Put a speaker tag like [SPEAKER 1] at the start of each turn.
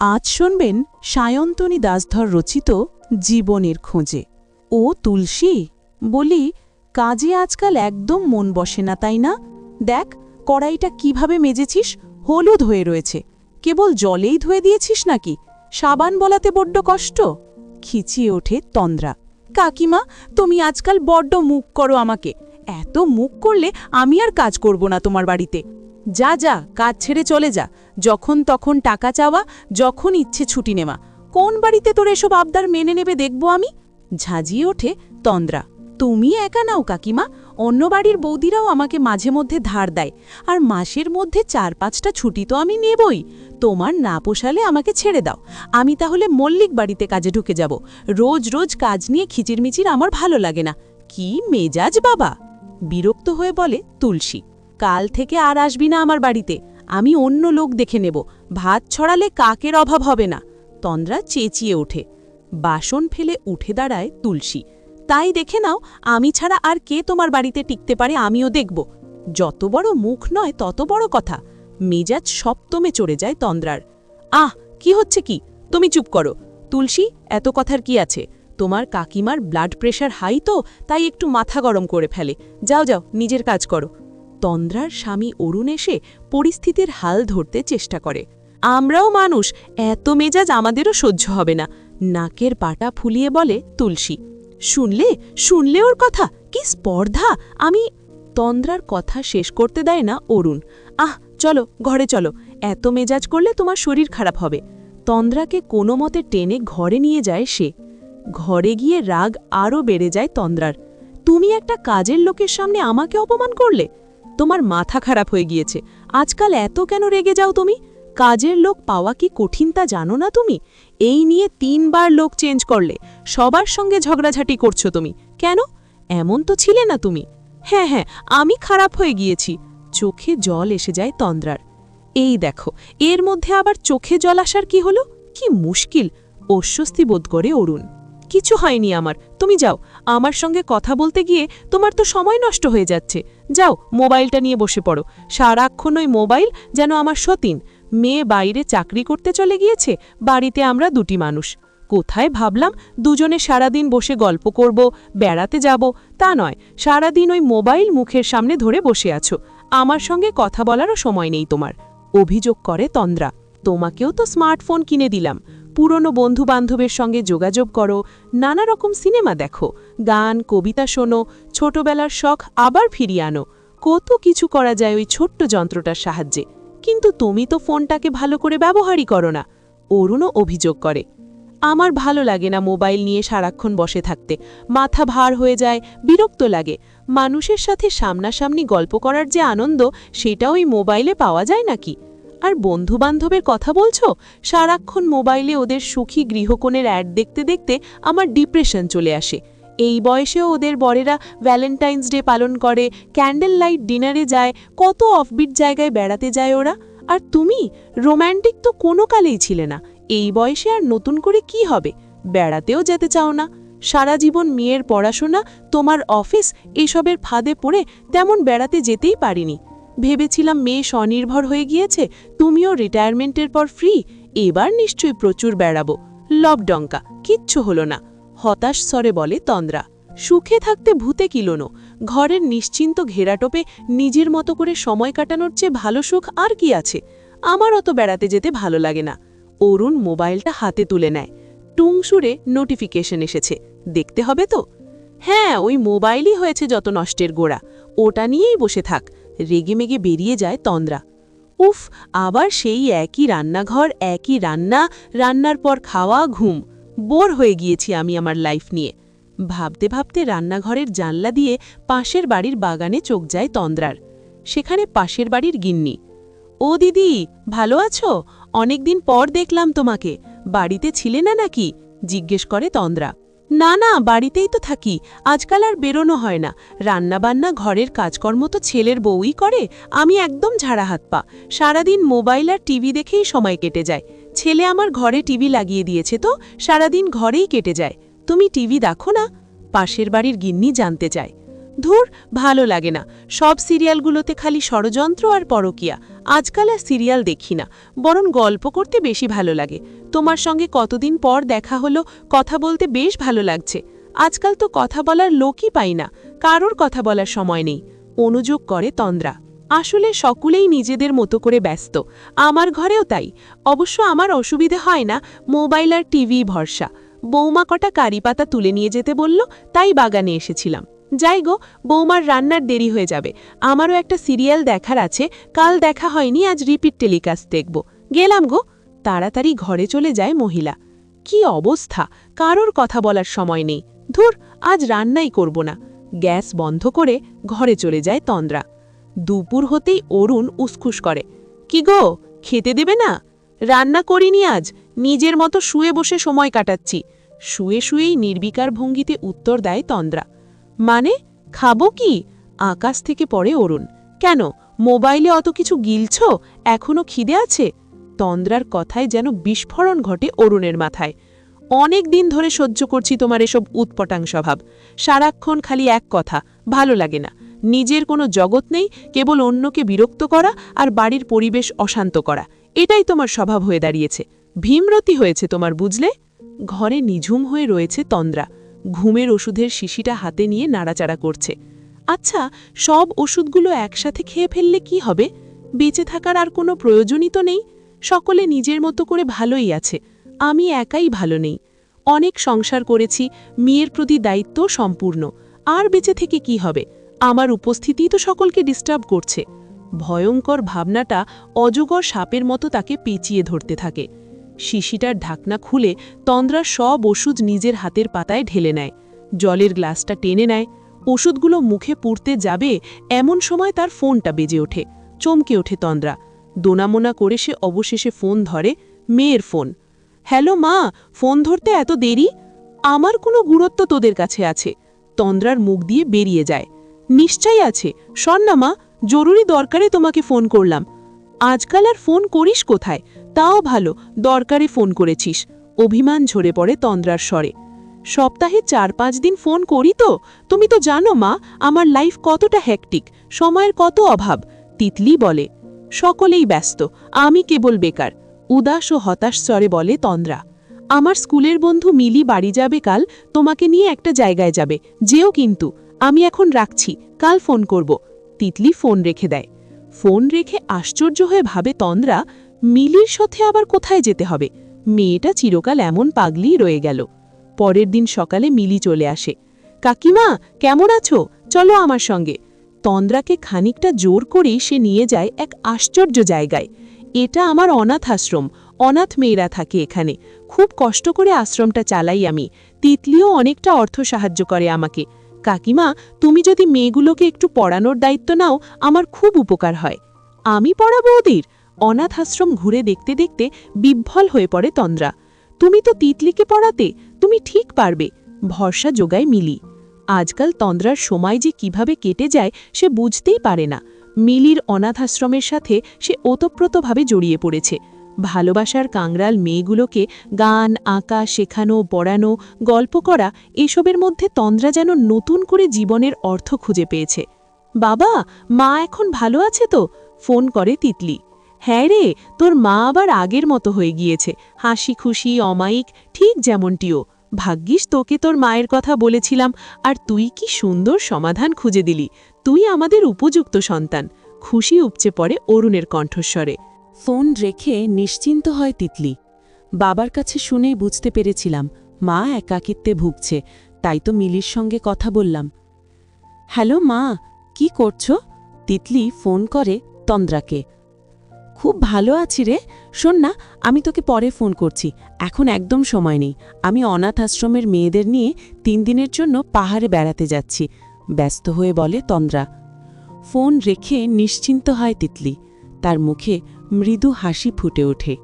[SPEAKER 1] আজ শুনবেন সায়ন্তনী দাসধর রচিত জীবনের খোঁজে। ও তুলসী, বলি, কাজে আজকাল একদম মন বসে না, তাই না? দেখ, কড়াইটা কীভাবে মেজেছিস, হলুদ হয়ে রয়েছে। কেবল জলেই ধুয়ে দিয়েছিস নাকি? সাবান বলাতে বড্ড কষ্ট। খিচিয়ে ওঠে তন্দ্রা। কাকিমা, তুমি আজকাল বড্ড মুখ করো আমাকে। এত মুখ করলে আমি আর কাজ করব না তোমার বাড়িতে। যা যা, কাজ ছেড়ে চলে যা। যখন তখন টাকা চাওয়া, যখন ইচ্ছে ছুটি নেওয়া। কোন বাড়িতে তোর এসব আবদার মেনে নেবে দেখব আমি? ঝাঁঝিয়ে ওঠে তন্দ্রা। তুমি একা নাও কাকিমা। অন্য বাড়ির বৌদিরাও আমাকে মাঝে মধ্যে ধার দেয়। আর মাসের মধ্যে চার, পাঁচটা ছুটি তো আমি নেবই। তোমার না পোষালে আমাকে ছেড়ে দাও। আমি তাহলে মল্লিক বাড়িতে কাজে ঢুকে যাব। রোজ রোজ কাজ নিয়ে খিচিরমিচির আমার ভালো লাগে না। কি মেজাজ বাবা! বিরক্ত হয়ে বলে তুলসী। কাল থেকে আর আসবি না আমার বাড়িতে। আমি অন্য লোক দেখে নেব। ভাত ছড়ালে কাকের অভাব হবে না। তন্দ্রা চেঁচিয়ে ওঠে। বাসন ফেলে উঠে দাঁড়ায় তুলসী। তাই দেখে নাও, আমি ছাড়া আর কে তোমার বাড়িতে টিকতে পারে আমিও দেখব। যত বড় মুখ নয়, তত বড় কথা। মেজাজ সপ্তমে চড়ে যায় তন্দ্রার। আহ, কি হচ্ছে কি? তুমি চুপ করো। তুলসী, এত কথার কি আছে? তোমার কাকিমার ব্লাড প্রেশার হাই তো, তাই একটু মাথা গরম করে ফেলে। যাও যাও, নিজের কাজ করো। তন্দ্রার স্বামী অরুণ এসে পরিস্থিতির হাল ধরতে চেষ্টা করে। আমরাও মানুষ, এত মেজাজ আমাদেরও সহ্য হবে না। নাকের পাটা ফুলিয়ে বলে তুলসী। শুনলে শুনলে ওর কথা, কি স্পর্ধা, আমি তন্দ্রার কথা শেষ করতে দেয় না অরুণ। আহ, চলো, ঘরে চলো, এত মেজাজ করলে তোমার শরীর খারাপ হবে। তন্দ্রাকে কোনো মতে টেনে ঘরে নিয়ে যায় সে। ঘরে গিয়ে রাগ আরও বেড়ে যায় তন্দ্রার। তুমি একটা কাজের লোকের সামনে আমাকে অপমান করলে? তোমার মাথা খারাপ হয়ে গিয়েছে। আজকাল এত কেন রেগে যাও তুমি? কাজের লোক পাওয়া কি কঠিন তা জানো না তুমি? এই নিয়ে তিনবার লোক চেঞ্জ করলে, সবার সঙ্গে ঝগড়াঝাটি করছ তুমি। কেন? এমন তো ছিলে না তুমি। হ্যাঁ হ্যাঁ আমি খারাপ হয়ে গিয়েছি। চোখে জল এসে যায় তন্দ্রার। এই দেখো, এর মধ্যে আবার চোখে জল আসার কি হলো? কি মুশকিল! অস্বস্তি বোধ করে অরুণ। কিছু হয়নি আমার। তুমি যাও, আমার সঙ্গে কথা বলতে গিয়ে তোমার তো সময় নষ্ট হয়ে যাচ্ছে। যাও, মোবাইলটা নিয়ে বসে পড়ো। সারাক্ষণ ওই মোবাইল যেন আমার সতীন। মেয়ে বাইরে চাকরি করতে চলে গিয়েছে, বাড়িতে আমরা দুটি মানুষ। কোথায় ভাবলাম দুজনে সারাদিন বসে গল্প করব, বেড়াতে যাব, তা নয়। সারাদিন ওই মোবাইল মুখের সামনে ধরে বসে আছো। আমার সঙ্গে কথা বলারও সময় নেই তোমার। অভিযোগ করে তন্দ্রা, তোমাকেও তো স্মার্টফোন কিনে দিলাম। পুরনো বন্ধু বান্ধবের সঙ্গে যোগাযোগ করো, নানা রকম সিনেমা দেখো। গান, কবিতা শোনো, ছোটবেলার শখ আবার ফিরিয়ে আনো। কত কিছু করা যায় ওই ছোট্ট যন্ত্রটার সাহায্যে। কিন্তু তুমি তো ফোনটাকে ভালো করে ব্যবহারই করো না। অরুণও অভিযোগ করে, আমার ভালো লাগে না মোবাইল নিয়ে সারাক্ষণ বসে থাকতে। মাথা ভার হয়ে যায়, বিরক্ত লাগে। মানুষের সাথে সামনাসামনি গল্প করার যে আনন্দ সেটা ওই মোবাইলে পাওয়া যায় নাকি? আর বন্ধুবান্ধবের কথা বলছো? সারাক্ষণ মোবাইলে ওদের সুখী গৃহকোণের অ্যাড দেখতে দেখতে আমার ডিপ্রেশন চলে আসে। এই বয়সেও ওদের বরেরা ভ্যালেন্টাইন্স ডে পালন করে ক্যান্ডেল লাইট ডিনারে যায়, কত অফবিট জায়গায় বেড়াতে যায় ওরা। আর তুমি রোম্যান্টিক তো কোনো কালেই ছিলে না। এই বয়সে আর নতুন করে কি হবে? বেড়াতেও যেতে চাও না। সারা জীবন মেয়ের পড়াশোনা, তোমার অফিস এসবের ফাঁদে পড়ে তেমন বেড়াতে যেতেই পারিনি। ভেবেছিলাম মেয়ে স্বনির্ভর হয়ে গিয়েছে, তুমিও রিটায়ারমেন্টের পর ফ্রি এবার নিশ্চয়ই প্রচুর বেড়াবো। লবডঙ্কা, কিচ্ছু হলো না। হতাশ স্বরে বলে তন্দ্রা, সুখে থাকতে ভূতে কিলোনো ঘরের নিশ্চিন্ত ঘেরাটোপে নিজের মতো করে সময় কাটানোর চেয়ে ভালো সুখ আর কি আছে? আমার অত বেড়াতে যেতে ভালো লাগে না। অরুণ মোবাইলটা হাতে তুলে নেয়। টুংসুরে নোটিফিকেশন এসেছে। দেখতে হবে তো? হ্যাঁ ওই মোবাইলই হয়েছে যত নষ্টের গোড়া। ওটা নিয়েই বসে থাক। রেগেমেগে বেরিয়ে যায় তন্দ্রা। উফ, আবার সেই একই রান্নাঘর, একই রান্না, রান্নার পর খাওয়া, ঘুম। বোর হয়ে গিয়েছি আমি আমার লাইফ নিয়ে। ভাবতে ভাবতে রান্নাঘরের জানলা দিয়ে পাশের বাড়ির বাগানে চোখ যায় তন্দ্রার। সেখানে পাশের বাড়ির গিন্নি। ও দিদি, ভালো আছো? অনেকদিন পর দেখলাম তোমাকে। বাড়িতে ছিলে না নাকি? জিজ্ঞেস করে তন্দ্রা। না না, বাড়িতেই তো থাকি। আজকাল আর বেরোনো হয় না। রান্নাবান্না, ঘরের কাজকর্ম তো ছেলের বউই করে। আমি একদম ঝাড়া হাত পা। সারাদিন মোবাইল আর টিভি দেখেই সময় কেটে যায়। ছেলে আমার ঘরে টিভি লাগিয়ে দিয়েছে তো, সারাদিন ঘরেই কেটে যায়। তুমি টিভি দেখো না? পাশের বাড়ির গিন্নি জানতে চায়। ধুর, ভালো লাগে না। সব সিরিয়ালগুলোতে খালি ষড়যন্ত্র আর পরকিয়া। আজকাল আর সিরিয়াল দেখি না। বরং গল্প করতে বেশি ভালো লাগে। তোমার সঙ্গে কতদিন পর দেখা হলো, কথা বলতে বেশ ভালো লাগছে। আজকাল তো কথা বলার লোকই পাই না। কারোর কথা বলার সময় নেই। অনুযোগ করে তন্দ্রা। আসলে সকলেই নিজেদের মতো করে ব্যস্ত। আমার ঘরেও তাই। অবশ্য আমার অসুবিধে হয় না, মোবাইল আর টিভি ভরসা। বৌমা কটা কারি পাতা তুলে নিয়ে যেতে বলল, তাই বাগানে এসেছিলাম। যাই গো, বৌমার রান্নার দেরি হয়ে যাবে। আমারও একটা সিরিয়াল দেখার আছে, কাল দেখা হয়নি, আজ রিপিট টেলিকাস্ট দেখব। গেলাম গো। তাড়াতাড়ি ঘরে চলে যায় মহিলা। কি অবস্থা? কারোর কথা বলার সময় নেই। ধুর, আজ রান্নাই করব না। গ্যাস বন্ধ করে ঘরে চলে যায় তন্দ্রা। দুপুর হতেই অরুণ উসখুস করে। কি গো, খেতে দেবে না? রান্না করিনি আজ, নিজের মতো শুয়ে বসে সময় কাটাচ্ছি। শুয়ে শুয়েই নির্বিকার ভঙ্গিতে উত্তর দেয় তন্দ্রা। মানে খাব কি? আকাশ থেকে পড়ে অরুণ। কেন, মোবাইলে অত কিছু গিলছ? এখনও খিদে আছে? তন্দ্রার কথায় যেন বিস্ফোরণ ঘটে অরুণের মাথায়। অনেক দিন ধরে সহ্য করছি তোমার এসব উৎপটাং স্বভাব। সারাক্ষণ খালি এক কথা, ভালো লাগে না। নিজের কোনো জগৎ নেই, কেবল অন্যকে বিরক্ত করা আর বাড়ির পরিবেশ অশান্ত করা। এটাই তোমার স্বভাব হয়ে দাঁড়িয়েছে। ভীমরতি হয়েছে তোমার, বুঝলে? ঘরে নিঝুম হয়ে রয়েছে তন্দ্রা। ঘুমের ওষুধের শিশিটা হাতে নিয়ে নাড়াচাড়া করছে। আচ্ছা সব ওষুধগুলো একসাথে খেয়ে ফেললে কি হবে? বেঁচে থাকার আর কোনো প্রয়োজনই তো নেই। সকলে নিজের মতো করে ভালোই আছে। আমি একাই ভালো নেই। অনেক সংসার করেছি, মেয়ের প্রতি দায়িত্ব সম্পূর্ণ। আর বেঁচে থেকে কি হবে? আমার উপস্থিতিই তো সকলকে ডিস্টার্ব করছে। ভয়ঙ্কর ভাবনাটা অজগর সাপের মতো তাকে পেঁচিয়ে ধরতে থাকে। শিশিটার ঢাকনা খুলে তন্দ্রার সব ওষুধ নিজের হাতের পাতায় ঢেলে নেয়। জলের গ্লাসটা টেনে নেয়। ওষুধগুলো মুখে পুড়তে যাবে এমন সময় তার ফোনটা বেজে ওঠে। চমকে ওঠে তন্দ্রা। দোনামোনা করে সে অবশেষে ফোন ধরে, মেয়ের ফোন। হ্যালো মা, ফোন ধরতে এত দেরি? আমার কোনো গুরুত্ব তোদের কাছে আছে। তন্দ্রার মুখ দিয়ে বেরিয়ে যায়। নিশ্চয়ই আছে। শোন না মা, জরুরি দরকারে তোমাকে ফোন করলাম। আজকাল আর ফোন করিস কোথায়? তাও ভালো, দরকারে ফোন করেছিস। অভিমান ঝরে পড়ে তন্দ্রার স্বরে। সপ্তাহে চার পাঁচ দিন ফোন করি তো? তুমি তো জানো মা, আমার লাইফ কতটা হ্যাকটিক সময়ের কত অভাব, তিতলি বলে। সকলেই ব্যস্ত, আমি কেবল বেকার, উদাস ও হতাশ স্বরে বলে তন্দ্রা। আমার স্কুলের বন্ধু মিলি বাড়ি যাবে কাল, তোমাকে নিয়ে একটা জায়গায় যাবে, যেও কিন্তু। আমি এখন রাখছি, কাল ফোন করব। তিতলি ফোন রেখে দেয়। ফোন রেখে আশ্চর্য হয়ে ভাবে, তন্দ্রা, মিলির সাথে আবার কোথায় যেতে হবে? মেয়েটা চিরকাল এমন পাগলিই রয়ে গেল। পরের দিন সকালে মিলি চলে আসে। কাকিমা, কেমন আছো? চলো আমার সঙ্গে। তন্দ্রাকে খানিকটা জোর করেই সে নিয়ে যায় এক আশ্চর্য জায়গায়। এটা আমার অনাথ আশ্রম, অনাথ মেয়েরা থাকে এখানে। খুব কষ্ট করে আশ্রমটা চালাই আমি। তিতলিও অনেকটা অর্থ সাহায্য করে আমাকে। কাকিমা, তুমি যদি মেয়েগুলোকে একটু পড়ানোর দায়িত্ব নাও, আমার খুব উপকার হয়। আমি পড়াবো ওদের। অনাথ আশ্রম ঘুরে দেখতে দেখতে বিভ্বল হয়ে পড়ে তন্দ্রা। তুমি তো তিতলিকে পড়াতে, তুমি ঠিক পারবে। ভরসা যোগায় মিলি। আজকাল তন্দ্রার সময় যে কীভাবে কেটে যায়, সে বুঝতেই পারে না। মিলির অনাথাশ্রমের সাথে সে ওতপ্রোতভাবে জড়িয়ে পড়েছে। ভালোবাসার কাংরাল মেয়েগুলোকে গান, আঁকা, শেখানো, পড়ানো, গল্প করা এসবের মধ্যে তন্দ্রা যেন নতুন করে জীবনের অর্থ খুঁজে পেয়েছে। বাবা, মা এখন ভালো আছে তো? ফোন করে তিতলি। হ্যাঁ রে, তোর মা আবার আগের মতো হয়ে গিয়েছে। হাসি খুশি, অমায়িক, ঠিক যেমনটিও। ভাগ্যিস তোকে তোর মায়ের কথা বলেছিলাম, আর তুই কি সুন্দর সমাধান খুঁজে দিলি। তুই আমাদের উপযুক্ত সন্তান। খুশি উপচে পড়ে অরুণের কণ্ঠস্বরে। ফোন রেখে নিশ্চিন্ত হয় তিতলি। বাবার কাছে শুনেই বুঝতে পেরেছিলাম, মা একাকিত্বে ভুগছে, তাই তো মিলির সঙ্গে কথা বললাম। হ্যালো মা, কি করছ? তিতলি ফোন করে তন্দ্রাকে। খুব ভালো আছি রে, শোন না, আমি তোকে পরে ফোন করছি, এখন একদম সময় নেই, আমি অনাথ আশ্রমের মেয়েদের নিয়ে তিন দিনের জন্য পাহাড়ে বেড়াতে যাচ্ছি, ব্যস্ত হয়ে বলে তন্দ্রা। ফোন রেখে নিশ্চিন্ত হয় তিতলি, তার মুখে মৃদু হাসি ফুটে ওঠে।